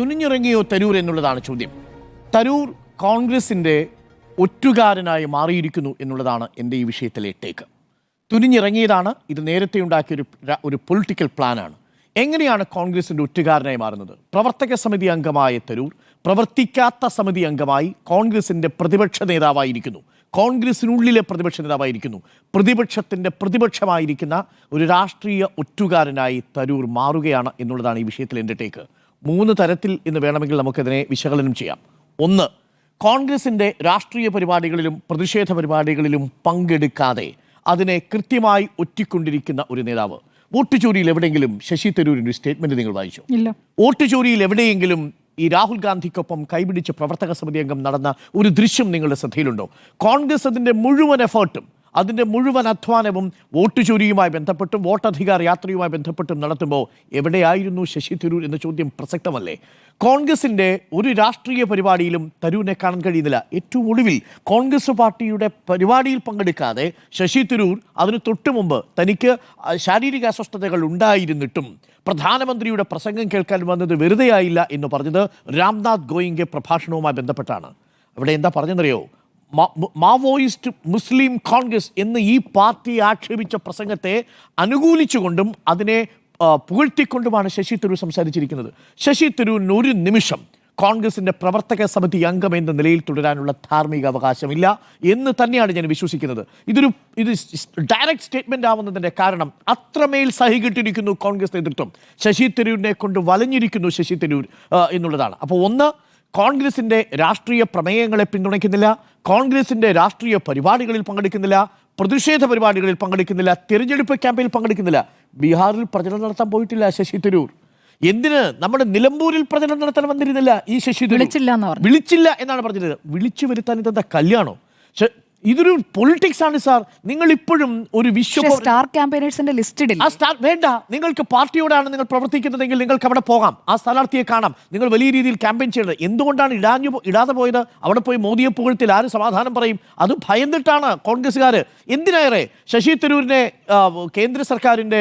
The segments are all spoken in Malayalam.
തുനിഞ്ഞിറങ്ങിയോ തരൂർ എന്നുള്ളതാണ് ചോദ്യം. തരൂർ കോൺഗ്രസിന്റെ ഒറ്റുകാരനായി മാറിയിരിക്കുന്നു എന്നുള്ളതാണ് എന്റെ ഈ വിഷയത്തിലെ ടേക്ക് തുനിഞ്ഞിറങ്ങിയതാണ് ഇത് നേരത്തെ ഉണ്ടാക്കിയ ഒരു ഒരു പൊളിറ്റിക്കൽ പ്ലാനാണ് എങ്ങനെയാണ് കോൺഗ്രസിന്റെ ഒറ്റുകാരനായി മാറുന്നത്? പ്രവർത്തക സമിതി അംഗമായ തരൂർ പ്രവർത്തിക്കാത്ത സമിതി അംഗമായി കോൺഗ്രസിന്റെ പ്രതിപക്ഷ നേതാവായിരിക്കുന്നു. കോൺഗ്രസിനുള്ളിലെ പ്രതിപക്ഷ നേതാവായിരിക്കുന്നു. പ്രതിപക്ഷത്തിന്റെ പ്രതിപക്ഷമായിരിക്കുന്ന ഒരു രാഷ്ട്രീയ ഒറ്റുകാരനായി തരൂർ മാറുകയാണ് എന്നുള്ളതാണ് ഈ വിഷയത്തിൽ എന്റെ ടേക്ക് മൂന്ന് തരത്തിൽ എന്ന് വേണമെങ്കിൽ നമുക്കതിനെ വിശകലനം ചെയ്യാം. ഒന്ന് കോൺഗ്രസിന്റെ രാഷ്ട്രീയ പരിപാടികളിലും പ്രതിഷേധ പരിപാടികളിലും പങ്കെടുക്കാതെ അതിനെ കൃത്യമായി ഒറ്റിക്കൊണ്ടിരിക്കുന്ന ഒരു നേതാവ്. വോട്ട് ചോരിയിൽ എവിടെയെങ്കിലും ശശി തരൂരിന്റെ ഒരു സ്റ്റേറ്റ്മെന്റ് നിങ്ങൾ വായിച്ചു? ഇല്ല. വോട്ട് ചോരിയിൽ എവിടെയെങ്കിലും ഈ രാഹുൽ ഗാന്ധിക്കൊപ്പം കൈപിടിച്ച് പ്രവർത്തക സമിതി അംഗം നടന്ന ഒരു ദൃശ്യം നിങ്ങളുടെ ശ്രദ്ധയിലുണ്ടോ? കോൺഗ്രസ് അതിന്റെ മുഴുവൻ എഫേർട്ടും അതിന്റെ മുഴുവൻ അധ്വാനവും വോട്ട് ചോരിയുമായി ബന്ധപ്പെട്ടും വോട്ടധികാർ യാത്രയുമായി ബന്ധപ്പെട്ടും നടത്തുമ്പോൾ എവിടെയായിരുന്നു ശശി തരൂർ എന്ന ചോദ്യം പ്രസക്തമല്ലേ? കോൺഗ്രസിന്റെ ഒരു രാഷ്ട്രീയ പരിപാടിയിലും തരൂരിനെ കാണാൻ കഴിയുന്നില്ല. ഏറ്റവും ഒടുവിൽ കോൺഗ്രസ് പാർട്ടിയുടെ പരിപാടിയിൽ പങ്കെടുക്കാതെ ശശി തരൂർ അതിന് തൊട്ടു മുമ്പ് തനിക്ക് ശാരീരിക അസ്വസ്ഥതകൾ ഉണ്ടായിരുന്നിട്ടും പ്രധാനമന്ത്രിയുടെ പ്രസംഗം കേൾക്കാൻ വന്നത് വെറുതെയായില്ല എന്ന് പറഞ്ഞത് രാംനാഥ് ഗോയിങ്കെ പ്രഭാഷണവുമായി ബന്ധപ്പെട്ടാണ്. അവിടെ എന്താ പറഞ്ഞെന്നറിയോ മാവോയിസ്റ്റ് മുസ്ലിം കോൺഗ്രസ് എന്ന് ഈ പാർട്ടി ആക്ഷേപിച്ച പ്രസംഗത്തെ അനുകൂലിച്ചുകൊണ്ടും അതിനെ പുകഴ്ത്തിക്കൊണ്ടുമാണ് ശശി തരൂർ സംസാരിച്ചിരിക്കുന്നത്. ശശി തരൂരിന് ഒരു നിമിഷം കോൺഗ്രസിന്റെ പ്രവർത്തക സമിതി അംഗം എന്ന നിലയിൽ തുടരാനുള്ള ധാർമ്മിക അവകാശമില്ല എന്ന് തന്നെയാണ് ഞാൻ വിശ്വസിക്കുന്നത്. ഇതൊരു ഇത് ഡയറക്റ്റ് സ്റ്റേറ്റ്മെന്റ് ആവുന്നതിന്റെ കാരണം അത്രമേൽ സഹികെട്ടിരിക്കുന്നു കോൺഗ്രസ് നേതൃത്വം. ശശി തരൂരിനെ കൊണ്ട് വലഞ്ഞിരിക്കുന്നു ശശി തരൂർ എന്നുള്ളതാണ്. അപ്പോൾ ഒന്ന് കോൺഗ്രസിന്റെ രാഷ്ട്രീയ പ്രമേയങ്ങളെ പിന്തുണയ്ക്കുന്നില്ല കോൺഗ്രസിന്റെ രാഷ്ട്രീയ പരിപാടികളിൽ പങ്കെടുക്കുന്നില്ല പ്രതിഷേധ പരിപാടികളിൽ പങ്കെടുക്കുന്നില്ല തിരഞ്ഞെടുപ്പ് ക്യാമ്പയിൽ പങ്കെടുക്കുന്നില്ല. ബീഹാറിൽ പ്രചരണം നടത്താൻ പോയിട്ടില്ല ശശി തരൂർ. എന്തിന് നമ്മുടെ നിലമ്പൂരിൽ പ്രചരണം നടത്താൻ വന്നിരുന്നില്ല ഈ ശശി വിളിച്ചില്ല വിളിച്ചില്ല എന്നാണ് പറഞ്ഞത് വിളിച്ചു വരുത്താൻ ഇതെന്താ കല്യാണോ? ഇതൊരു പൊളിറ്റിക്സ് ആണ് സാർ. നിങ്ങൾ ഇപ്പോഴും ഒരു വിശ്വ സ്റ്റാർ ക്യാമ്പയിനേഴ്സിന്റെ ലിസ്റ്റ് ആ സ്റ്റാർ വേണ്ട. നിങ്ങൾക്ക് പാർട്ടിയോടാണ് നിങ്ങൾ പ്രവർത്തിക്കുന്നതെങ്കിൽ നിങ്ങൾക്ക് അവിടെ പോകാം. ആ സ്ഥാനാർത്ഥിയെ കാണാം. നിങ്ങൾ വലിയ രീതിയിൽ ക്യാമ്പയിൻ ചെയ്യുന്നത് എന്തുകൊണ്ടാണ് ഇടാഞ്ഞു ഇടാതെ പോയത്? അവിടെ പോയി മോദിയെ പുകഴ്ത്തിൽ ആര് സമാധാനം പറയും? അത് ഭയന്നിട്ടാണ് കോൺഗ്രസ്സുകാർ എന്തിനേറെ? ശശി തരൂരിനെ കേന്ദ്ര സർക്കാരിന്റെ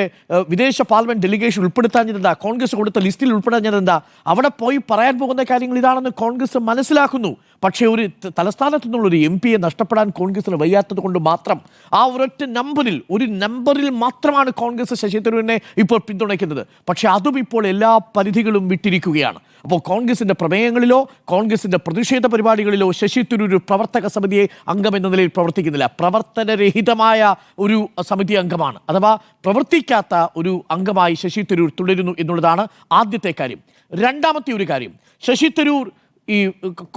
വിദേശ പാർലമെന്റ് ഡെലിഗേഷൻ ഉൾപ്പെടുത്താഞ്ഞതെന്താ? കോൺഗ്രസ് കൊടുത്ത ലിസ്റ്റിൽ ഉൾപ്പെടാഞ്ഞതെന്താ അവിടെ പോയി പറയാൻ പോകുന്ന കാര്യങ്ങൾ ഇതാണെന്ന് കോൺഗ്രസ് മനസ്സിലാക്കുന്നു. പക്ഷേ ഒരു തലസ്ഥാനത്തു നിന്നുള്ള ഒരു എം പിയെ നഷ്ടപ്പെടാൻ കോൺഗ്രസിന് വയ്യാത്തത് കൊണ്ട് മാത്രം ആ ഒരൊറ്റ നമ്പറിൽ ഒരു നമ്പറിൽ മാത്രമാണ് കോൺഗ്രസ് ശശി തരൂരിനെ ഇപ്പോൾ പിന്തുണയ്ക്കുന്നത്. പക്ഷേ അതും ഇപ്പോൾ എല്ലാ പരിധികളും വിട്ടിരിക്കുകയാണ്. അപ്പോൾ കോൺഗ്രസിന്റെ പ്രമേയങ്ങളിലോ കോൺഗ്രസിന്റെ പ്രതിഷേധ പരിപാടികളിലോ ശശി തരൂർ പ്രവർത്തക സമിതിയെ അംഗം എന്ന നിലയിൽ പ്രവർത്തിക്കുന്നില്ല. പ്രവർത്തനരഹിതമായ ഒരു സമിതി അംഗമാണ്. അഥവാ പ്രവർത്തിക്കാത്ത ഒരു അംഗമായി ശശി തരൂർ തുടരുന്നു എന്നുള്ളതാണ് ആദ്യത്തെ കാര്യം. രണ്ടാമത്തെ ഒരു കാര്യം. ശശി തരൂർ ഈ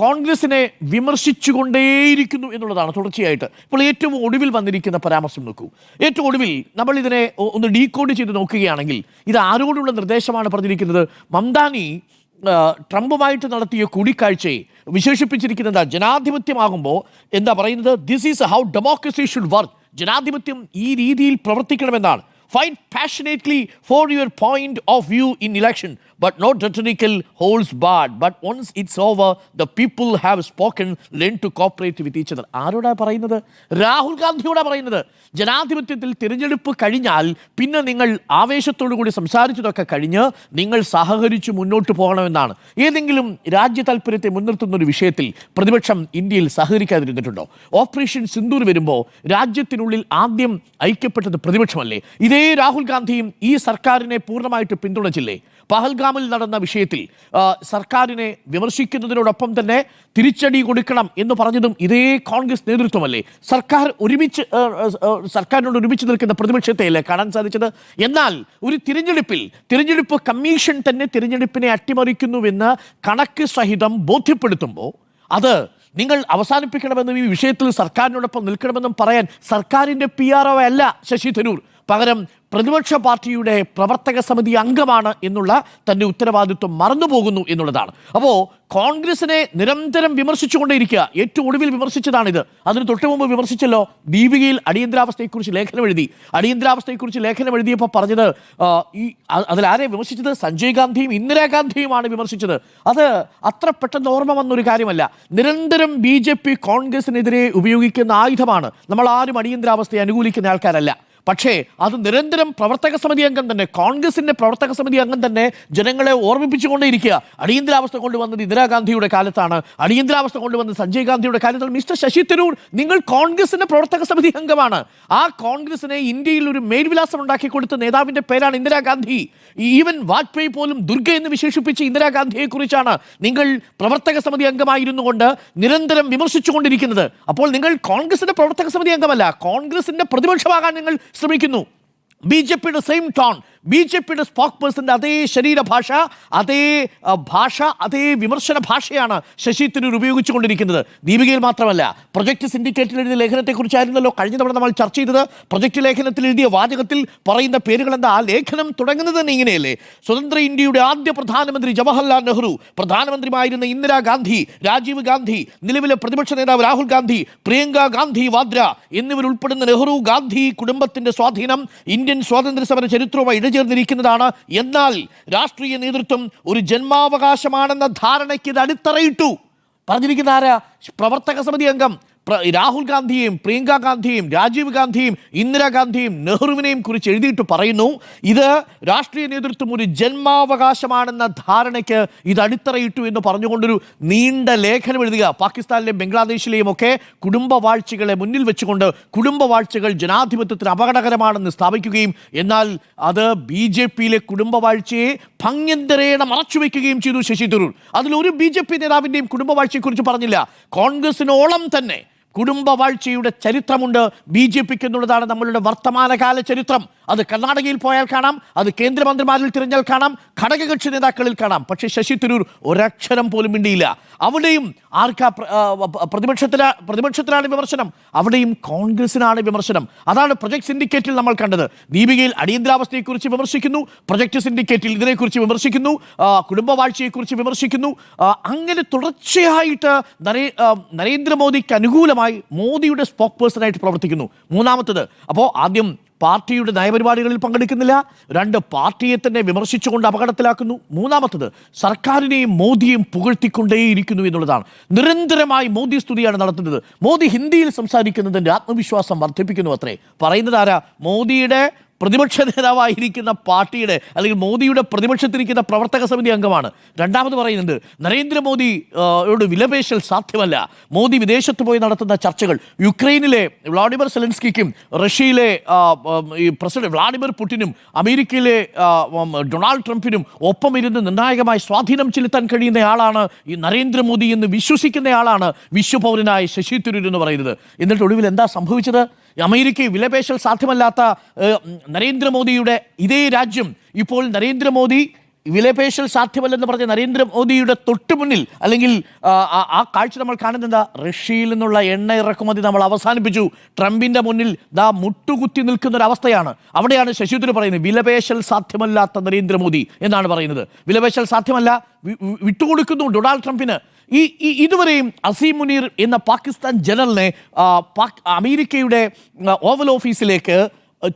കോൺഗ്രസിനെ വിമർശിച്ചുകൊണ്ടേയിരിക്കുന്നു എന്നുള്ളതാണ് തുടർച്ചയായിട്ട്. ഇപ്പോൾ ഏറ്റവും ഒടുവിൽ വന്നിരിക്കുന്ന പരാമർശം നോക്കൂ. ഏറ്റവും ഒടുവിൽ നമ്മൾ ഇതിനെ ഒന്ന് ഡീകോഡ് ചെയ്ത് നോക്കുകയാണെങ്കിൽ ഇത് ആരോടുള്ള നിർദ്ദേശമാണ് പറഞ്ഞിരിക്കുന്നത്? മംദാനി ട്രംപുമായിട്ട് നടത്തിയ കൂടിക്കാഴ്ചയെ വിശേഷിപ്പിച്ചിരിക്കുന്നത് എന്താ? ജനാധിപത്യമാകുമ്പോൾ എന്താ പറയുന്നത്? This is how democracy should work ജനാധിപത്യം ഈ രീതിയിൽ പ്രവർത്തിക്കണമെന്നാണ്. Passionately for your point of view in election, but no rhetorical holds barred. But once it's over, the people have spoken, learn to cooperate with each other. ആരോടാ പറയുന്നത്? രാഹുൽ ഗാന്ധിയോടാ പറയുന്നത്. ജനാധിപത്യത്തിൽ തിരഞ്ഞെടുപ്പ് കഴിഞ്ഞാൽ പിന്നെ നിങ്ങൾ ആവേശത്തോടു കൂടി സംസാരിച്ചതൊക്കെ കഴിഞ്ഞ് നിങ്ങൾ സഹകരിച്ച് മുന്നോട്ട് പോകണമെന്നാണ്. ഏതെങ്കിലും രാജ്യ താല്പര്യത്തെ മുൻനിർത്തുന്ന ഒരു വിഷയത്തിൽ പ്രതിപക്ഷം ഇന്ത്യയിൽ സഹകരിക്കാതിരുന്നിട്ടുണ്ടോ? ഓപ്പറേഷൻ സിന്ദൂർ വരുമ്പോൾ രാജ്യത്തിനുള്ളിൽ ആദ്യം ഐക്യപ്പെട്ടത് പ്രതിപക്ഷമല്ലേ? ഇതേ രാഹുൽ ഗാന്ധിയും ഈ സർക്കാരിനെ പൂർണമായിട്ട് പിന്തുണച്ചില്ലേ? പഹൽഗാമിൽ നടന്ന വിഷയത്തിൽ സർക്കാരിനെ വിമർശിക്കുന്നതിനോടൊപ്പം തന്നെ തിരിച്ചടി കൊടുക്കണം എന്ന് പറഞ്ഞതും ഇതേ കോൺഗ്രസ് നേതൃത്വമല്ലേ? സർക്കാർ ഒരുമിച്ച് സർക്കാരിനോട് ഒരുമിച്ച് നിൽക്കുന്ന പ്രതിപക്ഷത്തെയല്ലേ കാണാൻ സാധിച്ചത്? എന്നാൽ ഒരു തിരഞ്ഞെടുപ്പിൽ തിരഞ്ഞെടുപ്പ് കമ്മീഷൻ തന്നെ തിരഞ്ഞെടുപ്പിനെ അട്ടിമറിക്കുന്നുവെന്ന് കണക്ക് സഹിതം ബോധ്യപ്പെടുത്തുമ്പോൾ അത് നിങ്ങൾ അവസാനിപ്പിക്കണമെന്നും ഈ വിഷയത്തിൽ സർക്കാരിനോടൊപ്പം നിൽക്കണമെന്നും പറയാൻ സർക്കാരിന്റെ പി ആർ ഒ അല്ല ശശി തരൂർ. പകരം പ്രതിപക്ഷ പാർട്ടിയുടെ പ്രവർത്തക സമിതി അംഗമാണ് എന്നുള്ള തന്റെ ഉത്തരവാദിത്വം മറന്നുപോകുന്നു എന്നുള്ളതാണ്. അപ്പോൾ കോൺഗ്രസിനെ നിരന്തരം വിമർശിച്ചുകൊണ്ടേയിരിക്കുക. ഏറ്റവും ഒടുവിൽ വിമർശിച്ചതാണിത്. അതിന് തൊട്ടു മുമ്പ് വിമർശിച്ചല്ലോ ദീപികയിൽ അടിയന്തരാവസ്ഥയെക്കുറിച്ച് ലേഖനം എഴുതി അടിയന്തരാവസ്ഥയെക്കുറിച്ച് ലേഖനം എഴുതിയപ്പോൾ പറഞ്ഞത് ഈ അതിലാരെ വിമർശിച്ചത്? സഞ്ജയ് ഗാന്ധിയും ഇന്ദിരാഗാന്ധിയുമാണ് വിമർശിച്ചത്. അത് അത്ര പെട്ടെന്ന് ഓർമ്മ വന്നൊരു കാര്യമല്ല. നിരന്തരം ബി ജെ പി കോൺഗ്രസിനെതിരെ ഉപയോഗിക്കുന്ന ആയുധമാണ്. നമ്മൾ ആരും അടിയന്തരാവസ്ഥയെ അനുകൂലിക്കുന്ന ആൾക്കാരല്ല. പക്ഷേ അത് നിരന്തരം പ്രവർത്തക സമിതി അംഗം തന്നെ കോൺഗ്രസിന്റെ പ്രവർത്തക സമിതി അംഗം തന്നെ ജനങ്ങളെ ഓർമ്മിപ്പിച്ചുകൊണ്ടേയിരിക്കുക. അടിയന്തരാവസ്ഥ കൊണ്ടുവന്നത് ഇന്ദിരാഗാന്ധിയുടെ കാലത്താണ്. അടിയന്തരാവസ്ഥ കൊണ്ടുവന്നത് സഞ്ജയ് ഗാന്ധിയുടെ കാലത്താണ്. മിസ്റ്റർ ശശി തരൂർ നിങ്ങൾ കോൺഗ്രസിന്റെ പ്രവർത്തക സമിതി അംഗമാണ്. ആ കോൺഗ്രസിനെ ഇന്ത്യയിൽ ഒരു മേൽവിലാസം ഉണ്ടാക്കി കൊടുത്ത നേതാവിന്റെ പേരാണ് ഇന്ദിരാഗാന്ധി ഈവൻ വാജ്പേയി പോലും ദുർഗ എന്ന് വിശേഷിപ്പിച്ച് ഇന്ദിരാഗാന്ധിയെക്കുറിച്ചാണ് നിങ്ങൾ പ്രവർത്തക സമിതി അംഗമായിരുന്നു കൊണ്ട് നിരന്തരം വിമർശിച്ചുകൊണ്ടിരിക്കുന്നത്. അപ്പോൾ നിങ്ങൾ കോൺഗ്രസിന്റെ പ്രവർത്തക സമിതി അംഗമല്ല കോൺഗ്രസിന്റെ പ്രതിപക്ഷമാകാൻ നിങ്ങൾ ശ്രമിക്കുന്നു. ബി ജെ പിയുടെ സെയിം ടോൺ ബി ജെ പിയുടെ സ്പോക്ക് പേഴ്സന്റെ അതേ ശരീരഭാഷ അതേ ഭാഷ അതേ വിമർശന ഭാഷയാണ് ശശി തരൂർ ഉപയോഗിച്ചുകൊണ്ടിരിക്കുന്നത്. ദീപികയിൽ മാത്രമല്ല പ്രൊജക്ട് സിൻഡിക്കേറ്റിൽ എഴുതിയ ലേഖനത്തെക്കുറിച്ചായിരുന്നല്ലോ കഴിഞ്ഞ തവണ നമ്മൾ ചർച്ച ചെയ്തത്. പ്രൊജക്ട് ലേഖനത്തിൽ എഴുതിയ വാചകത്തിൽ പറയുന്ന പേരുകൾ എന്താ ആ ലേഖനം തുടങ്ങുന്നത് തന്നെ ഇങ്ങനെയല്ലേ? സ്വതന്ത്ര ഇന്ത്യയുടെ ആദ്യ പ്രധാനമന്ത്രി ജവഹർലാൽ നെഹ്റു പ്രധാനമന്ത്രിമായിരുന്ന ഇന്ദിരാഗാന്ധി രാജീവ് ഗാന്ധി നിലവിലെ പ്രതിപക്ഷ നേതാവ് രാഹുൽ ഗാന്ധി പ്രിയങ്ക ഗാന്ധി വാദ്ര എന്നിവരുൾപ്പെടുന്ന നെഹ്റു ഗാന്ധി കുടുംബത്തിന്റെ സ്വാധീനം ഇന്ത്യൻ സ്വാതന്ത്ര്യ സമര ചരിത്രവുമായി ഇഴചേർന്നിരിക്കുന്നതാണ് എന്നാൽ രാഷ്ട്രീയ നേതൃത്വം ഒരു ജന്മാവകാശമാണെന്ന ധാരണയ്ക്ക് ഇത് അടിത്തറയിട്ടു. പറഞ്ഞിരിക്കുന്ന ആരാ? പ്രവർത്തക സമിതി അംഗം. രാഹുൽ ഗാന്ധിയെയും പ്രിയങ്ക ഗാന്ധിയെയും രാജീവ് ഗാന്ധിയും ഇന്ദിരാഗാന്ധിയും നെഹ്റുവിനെയും കുറിച്ച് എഴുതിയിട്ട് പറയുന്നു ഇത് രാഷ്ട്രീയ നേതൃത്വം ഒരു ജന്മാവകാശമാണെന്ന ധാരണയ്ക്ക് ഇത് അടിത്തറയിട്ടു എന്ന് പറഞ്ഞുകൊണ്ടൊരു നീണ്ട ലേഖനം എഴുതുക. പാകിസ്ഥാനിലെയും ബംഗ്ലാദേശിലെയും ഒക്കെ കുടുംബവാഴ്ചകളെ മുന്നിൽ വെച്ചുകൊണ്ട് കുടുംബവാഴ്ചകൾ ജനാധിപത്യത്തിന് അപകടകരമാണെന്ന് സ്ഥാപിക്കുകയും എന്നാൽ അത് ബി ജെ പിയിലെ കുടുംബവാഴ്ചയെ ഭംഗ്യന്തരേണ മറച്ചുവെക്കുകയും ചെയ്തു ശശി തരൂർ. അതിലൊരു ബി ജെ പി നേതാവിന്റെയും കുടുംബവാഴ്ചയെക്കുറിച്ച് പറഞ്ഞില്ല. കോൺഗ്രസിനോളം തന്നെ കുടുംബവാഴ്ചയുടെ ചരിത്രമുണ്ട്. ബി ജെ പിക്ക് എന്നുള്ളതാണ് നമ്മളുടെ വർത്തമാനകാല ചരിത്രം. അത് കർണാടകയിൽ പോയാൽ കാണാം അത് കേന്ദ്രമന്ത്രിമാരിൽ തിരഞ്ഞാൽ കാണാം ഘടകകക്ഷി നേതാക്കളിൽ കാണാം. പക്ഷേ ശശി തരൂർ ഒരക്ഷരം പോലും മിണ്ടിയില്ല. അവിടെയും ആർക്കാ പ്രതിപക്ഷത്തില പ്രതിപക്ഷത്തിലാണ് വിമർശനം? അവിടെയും കോൺഗ്രസിനാണ് വിമർശനം. അതാണ് പ്രൊജക്ട് സിൻഡിക്കേറ്റിൽ നമ്മൾ കണ്ടത്. ദീപികയിൽ അടിയന്തരാവസ്ഥയെക്കുറിച്ച് വിമർശിക്കുന്നു പ്രൊജക്ട് സിൻഡിക്കേറ്റിൽ ഇതിനെക്കുറിച്ച് വിമർശിക്കുന്നു കുടുംബവാഴ്ചയെക്കുറിച്ച് വിമർശിക്കുന്നു. അങ്ങനെ തുടർച്ചയായിട്ട് നരേ നരേന്ദ്രമോദിക്ക് അനുകൂലമായി മോദിയുടെ സ്പോക്ക് പേഴ്സണായിട്ട് പ്രവർത്തിക്കുന്നു. മൂന്നാമത്തത് അപ്പോൾ ആദ്യം പാർട്ടിയുടെ നയപരിപാടികളിൽ പങ്കെടുക്കുന്നില്ല രണ്ട് പാർട്ടിയെ തന്നെ വിമർശിച്ചുകൊണ്ട് അപകടത്തിലാക്കുന്നു. മൂന്നാമത്തത് സർക്കാരിനെയും മോദിയും പുകഴ്ത്തിക്കൊണ്ടേയിരിക്കുന്നു എന്നുള്ളതാണ്. നിരന്തരമായി മോദി സ്തുതിയാണ് നടത്തുന്നത്. മോദി ഹിന്ദിയിൽ സംസാരിക്കുന്നതിന്റെ ആത്മവിശ്വാസം വർദ്ധിപ്പിക്കുന്നു അത്രേ. പറയുന്നത് ആരാ? മോദിയുടെ പ്രതിപക്ഷ നേതാവായിരിക്കുന്ന പാർട്ടിയുടെ അല്ലെങ്കിൽ മോദിയുടെ പ്രതിപക്ഷത്തിരിക്കുന്ന പ്രവർത്തക സമിതി അംഗമാണ്. രണ്ടാമത് പറയുന്നുണ്ട് നരേന്ദ്രമോദി യോട് വിലപേശൽ സാധ്യമല്ല. മോദി വിദേശത്ത് പോയി നടത്തുന്ന ചർച്ചകൾ യുക്രൈനിലെ വ്ളാഡിമിർ സെലൻസ്കിക്കും റഷ്യയിലെ ഈ പ്രസിഡന്റ് വ്ളാഡിമിർ പുടിനും അമേരിക്കയിലെ ഡൊണാൾഡ് ട്രംപിനും ഒപ്പം ഇരുന്ന് നിർണായകമായി സ്വാധീനം ചെലുത്താൻ കഴിയുന്നയാളാണ് ഈ നരേന്ദ്രമോദി എന്ന് വിശ്വസിക്കുന്നയാളാണ് വിശ്വപൗരനായ ശശി തരൂർ എന്ന് പറയുന്നത്. എന്നിട്ട് ഒടുവിൽ എന്താ സംഭവിച്ചത്? അമേരിക്കയിൽ വിലപേശൽ സാധ്യമല്ലാത്ത നരേന്ദ്രമോദിയുടെ ഇതേ രാജ്യം ഇപ്പോൾ നരേന്ദ്രമോദി വിലപേശൽ സാധ്യമല്ലെന്ന് പറഞ്ഞ നരേന്ദ്രമോദിയുടെ തൊട്ടു മുന്നിൽ അല്ലെങ്കിൽ ആ, കാഴ്ച നമ്മൾ കാണുന്നത് റഷ്യയിൽ നിന്നുള്ള എണ്ണ ഇറക്കുമതി നമ്മൾ അവസാനിപ്പിച്ചു. ട്രംപിന്റെ മുന്നിൽ ദാ മുട്ടുകുത്തി നിൽക്കുന്ന ഒരു അവസ്ഥയാണ് അവിടെയാണ് ശശിധർ പറയുന്നത് വിലപേശൽ സാധ്യമല്ലാത്ത നരേന്ദ്രമോദി എന്നാണ് പറയുന്നത്. വിലപേശൽ സാധ്യമല്ല വിട്ടുകൊടുക്കുന്നു ഡൊണാൾഡ് ട്രംപിന്. ഈ ഇതുവരെയും അസീം മുനീർ എന്ന പാകിസ്ഥാൻ ജനറലിനെ അമേരിക്കയുടെ ഓവൽ ഓഫീസിലേക്ക്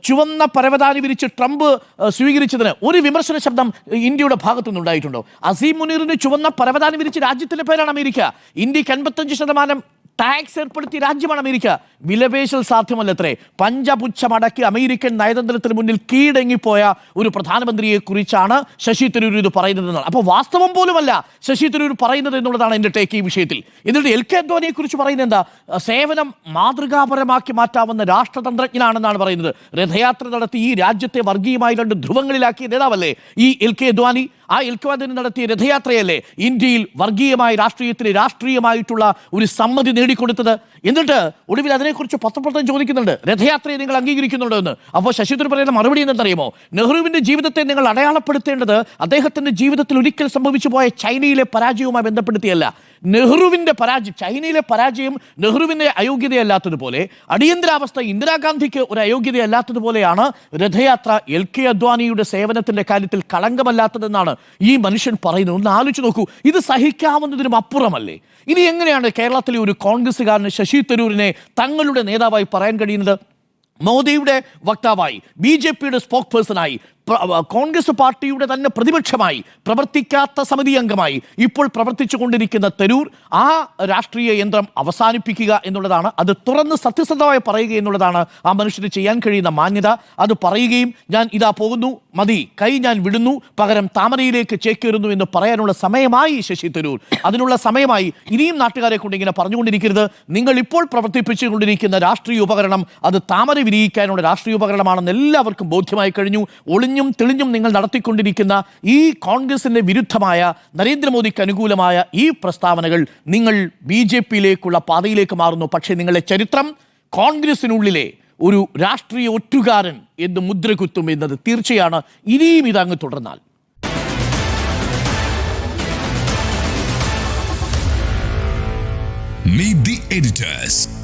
ചുവന്ന പരവതാനി വിരിച്ച് ട്രംപ് സ്വീകരിച്ചതിന് ഒരു വിമർശന ശബ്ദം ഇന്ത്യയുടെ ഭാഗത്തുനിന്ന് നിന്നുണ്ടായിട്ടുണ്ടോ അസീം മുനീറിന് ചുവന്ന പരവതാനി വിരിച്ച് രാജ്യത്തിന്റെ പേരാണ് അമേരിക്ക. ഇന്ത്യയ്ക്ക് അൻപത്തഞ്ച് ശതമാനം ടാക്സ് ഏർപ്പെടുത്തിയ രാജ്യമാണ് അമേരിക്ക. വിലപേശൽ സാധ്യമല്ലത്രേ. പഞ്ചപുച്ഛമടക്കി അമേരിക്കൻ നയതന്ത്രത്തിന് മുന്നിൽ കീഴടങ്ങിപ്പോയ ഒരു പ്രധാനമന്ത്രിയെ കുറിച്ചാണ് ശശി തരൂർ ഇത് പറയുന്നത് അപ്പോൾ വാസ്തവം പോലുമല്ല ശശി തരൂർ പറയുന്നത് എന്നുള്ളതാണ് എന്റെ ടേക്ക് ഈ വിഷയത്തിൽ. എന്നിട്ട് എൽ കെ അദ്വാനിയെ കുറിച്ച് പറയുന്നത് എന്താ? സേവനം മാതൃകാപരമാക്കി മാറ്റാവുന്ന രാഷ്ട്രതന്ത്രജ്ഞനാണെന്നാണ് പറയുന്നത്. രഥയാത്ര നടത്തി ഈ രാജ്യത്തെ വർഗീയമായി രണ്ട് ധ്രുവങ്ങളിലാക്കിയ നേതാവല്ലേ ഈ എൽ കെ അദ്വാനി? ആ ഇൽക്കുവാദിനി നടത്തിയ രഥയാത്രയല്ലേ ഇന്ത്യയിൽ വർഗീയമായ രാഷ്ട്രീയത്തിന് രാഷ്ട്രീയമായിട്ടുള്ള ഒരു സമ്മതി നേടിക്കൊടുത്തത്? എന്നിട്ട് ഒടുവിൽ അതിനെക്കുറിച്ച് പത്രപ്രവർത്തനം ചോദിക്കുന്നുണ്ട് രഥയാത്രയെ നിങ്ങൾ അംഗീകരിക്കുന്നുണ്ടോ എന്ന് അപ്പോൾ ശശിധരൻ പറയുന്ന മറുപടി എന്തെന്നറിയുമോ നെഹ്റുവിന്റെ ജീവിതത്തെ നിങ്ങൾ അടയാളപ്പെടുത്തേണ്ടത് അദ്ദേഹത്തിന്റെ ജീവിതത്തിൽ ഒരിക്കൽ സംഭവിച്ചു പോയ ചൈനയിലെ പരാജയവുമായി ബന്ധപ്പെടുത്തിയല്ല. നെഹ്റുവിന്റെ പരാജയം ചൈനയിലെ പരാജയം നെഹ്റുവിന്റെ അയോഗ്യതയല്ലാത്തതുപോലെ അടിയന്തരാവസ്ഥ ഇന്ദിരാഗാന്ധിക്ക് ഒരു അയോഗ്യതയല്ലാത്തതുപോലെയാണ് രഥയാത്ര എൽ കെ അദ്വാനിയുടെ സേവനത്തിന്റെ കാര്യത്തിൽ കളങ്കമല്ലാത്തതെന്നാണ് ഈ മനുഷ്യൻ പറയുന്നത്. ഒന്ന് ആലോചിച്ച് നോക്കൂ ഇത് സഹിക്കാവുന്നതിനും അപ്പുറമല്ലേ? ഇനി എങ്ങനെയാണ് കേരളത്തിലെ ഒരു കോൺഗ്രസ്സുകാരന് ശശി തരൂരിനെ തങ്ങളുടെ നേതാവായി പറയാൻ കഴിയുന്നത്? മോദിയുടെ വക്താവായി ബി ജെ പിയുടെ സ്പോക്ക് പേഴ്സണായി കോൺഗ്രസ് പാർട്ടിയുടെ തന്നെ പ്രതിപക്ഷമായി പ്രവർത്തിക്കാത്ത സമിതി അംഗമായി ഇപ്പോൾ പ്രവർത്തിച്ചു കൊണ്ടിരിക്കുന്ന തരൂർ ആ രാഷ്ട്രീയ യന്ത്രം അവസാനിപ്പിക്കുക എന്നുള്ളതാണ്. അത് തുറന്ന് സത്യസന്ധമായി പറയുക എന്നുള്ളതാണ് ആ മനുഷ്യന് ചെയ്യാൻ കഴിയുന്ന മാന്യത. അത് പറയുകയും ഞാൻ ഇതാ പോകുന്നു മതി കൈ ഞാൻ വിടുന്നു പകരം താമരയിലേക്ക് ചേക്കേറുന്നു എന്ന് പറയാനുള്ള സമയമായി ശശി തരൂർ. അതിനുള്ള സമയമായി ഇനിയും നാട്ടുകാരെ കൊണ്ട് ഇങ്ങനെ പറഞ്ഞുകൊണ്ടിരിക്കരുത്. നിങ്ങൾ ഇപ്പോൾ പ്രവർത്തിപ്പിച്ചുകൊണ്ടിരിക്കുന്ന രാഷ്ട്രീയ ഉപകരണം അത് താമര വിരിയിക്കാനുള്ള രാഷ്ട്രീയ ഉപകരണമാണെന്ന് എല്ലാവർക്കും ബോധ്യമായി കഴിഞ്ഞു. ഒളിഞ്ഞും തെളിഞ്ഞും നിങ്ങൾ നടത്തിക്കൊണ്ടിരിക്കുന്ന ഈ കോൺഗ്രസിന്റെ വിരുദ്ധമായ നരേന്ദ്രമോദിക്ക് അനുകൂലമായ ഈ പ്രസ്താവനകൾ നിങ്ങൾ ബി ജെ പിയിലേക്കുള്ള പാതയിലേക്ക് മാറുന്നു. പക്ഷേ നിങ്ങളുടെ ചരിത്രം കോൺഗ്രസിനുള്ളിലെ ഒരു രാഷ്ട്രീയ ഒറ്റുകാരൻ എന്ന് മുദ്രകുത്തും എന്നത് തീർച്ചയാണ്. ഇനിയും ഇതങ്ങ് തുടർന്നാൽ. Meet the editors.